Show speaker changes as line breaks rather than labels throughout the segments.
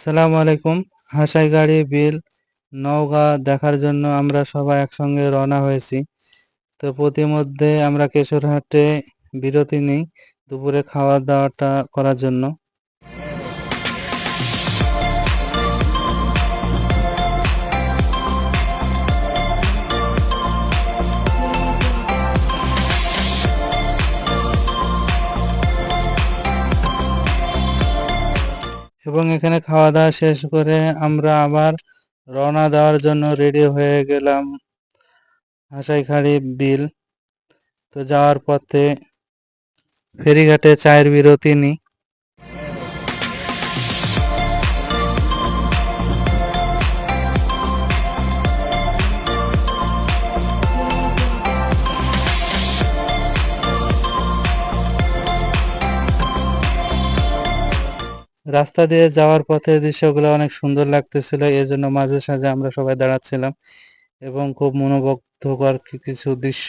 আসসালামু আলাইকুম। হাসাই গাড়ি, বিল, নওগাঁ দেখার জন্য আমরা সবাই একসঙ্গে রওনা হয়েছি। তো প্রতিমধ্যে আমরা কেশরহাটে বিরতি নিই দুপুরে খাওয়া দাওয়াটা করার জন্য। এবং এখানে খাওয়া দাওয়া শেষ করে আমরা আবার রওনা দেওয়ার জন্য রেডি হয়ে গেলাম হাসাইখাড়ি বিল। তো যাওয়ার পথে ফেরিঘাটে চায়ের বিরতি নিই। রাস্তা দিয়ে যাওয়ার পথে দৃশ্যগুলো অনেক সুন্দর লাগতেছিল এই জন্য মাঝে সাঝে আমরা সবাই দাঁড়াচ্ছিলাম এবং খুব মনোমুগ্ধকর কি- কিছু দৃশ্য।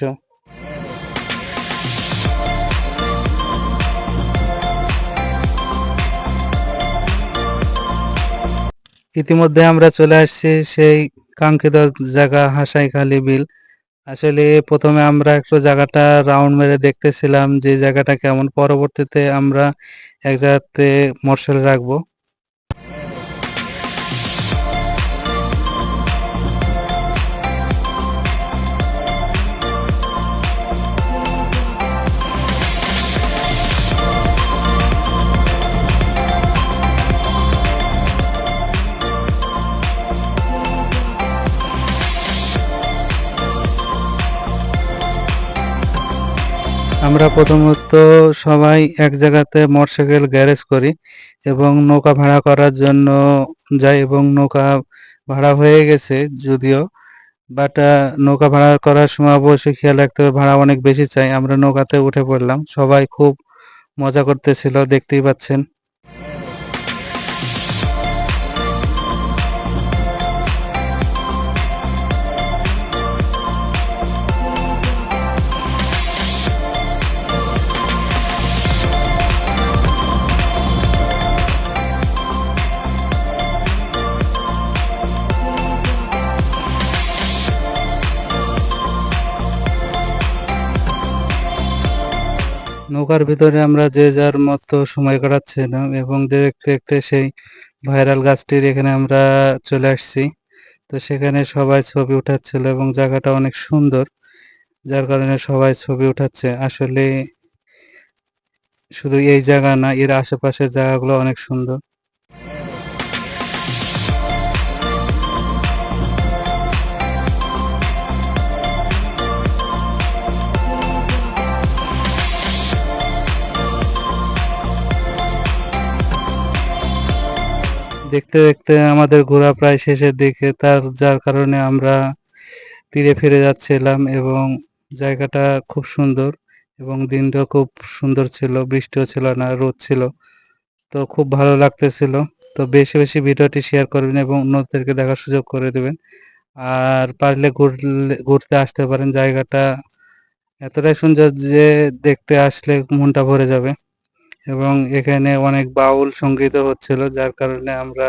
ইতিমধ্যে আমরা চলে আসছি সেই কাঙ্ক্ষিত জায়গা হাসাইখালি বিল। আসলে প্রথমে আমরা একটু জায়গাটা রাউন্ড মেরে দেখতেছিলাম যে জায়গাটা কেমন। পরবর্তীতে আমরা এক জায়গাতে মশাল রাখব। আমরা প্রথমত সবাই এক জায়গাতে মোটরসাইকেল গ্যারেজ করি এবং নৌকা ভাড়া করার জন্য যাই এবং নৌকা ভাড়া হয়ে গেছে যদিও বাট নৌকা ভাড়া করার সময় অবশ্যই খেয়াল রাখতে হবে, ভাড়া অনেক বেশি চাই। আমরা নৌকাতে উঠে পড়লাম। সবাই খুব মজা করতেছিল, দেখতেই পাচ্ছেন। নৌকার ভিতরে আমরা যে যার মতো সময় কাটাচ্ছিলাম এবং দেখতে দেখতে সেই ভাইরাল গাছটির এখানে আমরা চলে আসছি। তো সেখানে সবাই ছবি উঠাচ্ছিল এবং জায়গাটা অনেক সুন্দর, যার কারণে সবাই ছবি উঠাচ্ছে। আসলে শুধু এই জায়গা না, এর আশেপাশের জায়গাগুলো অনেক সুন্দর। দেখতে দেখতে আমাদের ঘোরা প্রায় শেষের দিকে, তার, যার কারণে আমরা তীরে ফিরে যাচ্ছিলাম এবং জায়গাটা খুব সুন্দর এবং দিনটা খুব সুন্দর ছিল, বৃষ্টিও ছিল না, রোদ ছিল। তো খুব ভালো লাগতেছিল। তো বেশি বেশি ভিডিওটি শেয়ার করবেন এবং অন্যদেরকে দেখার সুযোগ করে দেবেন। আর পারলে ঘুরলে, ঘুরতে আসতে পারেন। জায়গাটা এতটাই সুন্দর যে দেখতে আসলে মনটা ভরে যাবে। এবং এখানে অনেক বাউল সংগীত হচ্ছিল, যার কারণে আমরা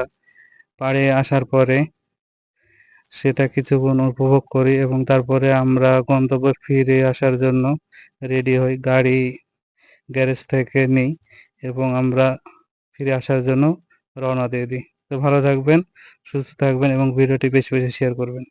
পাড়ে আসার পরে সেটা কিছুক্ষণ উপভোগ করি এবং তারপরে আমরা গন্তব্যে ফিরে আসার জন্য রেডি হই, গাড়ি গ্যারেজ থেকে নিই এবং আমরা ফিরে আসার জন্য রওনা দিয়ে দিই। তো ভালো থাকবেন, সুস্থ থাকবেন এবং ভিডিওটি বেশি বেশি শেয়ার করবেন।